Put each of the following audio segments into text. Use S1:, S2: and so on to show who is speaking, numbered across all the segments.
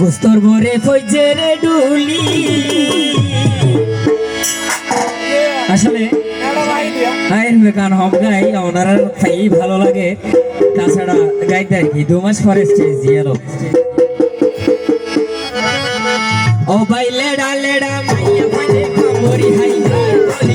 S1: গোস্তর ভরে রে ডুলি। আসলে আইন আয়ের গান হব গাই, ওনার খাই ভালো লাগে। তাছাড়া গাইতে আর কি দু মাস পরে স্টেজ দিয়ে ও ভাই লেডা লেডা, মাইয়া মানে খামরি হাই হাই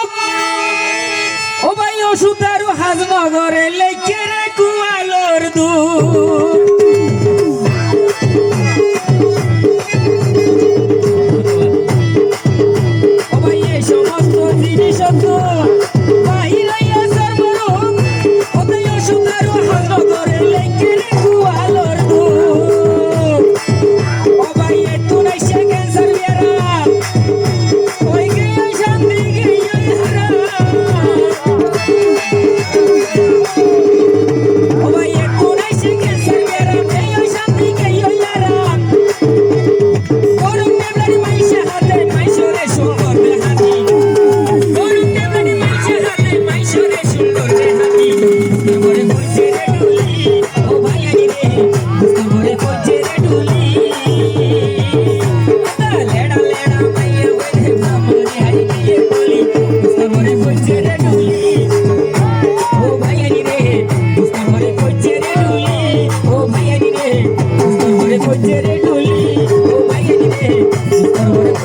S1: কবরে লেখে রে কুয়ালোর দু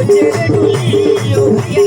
S1: Yo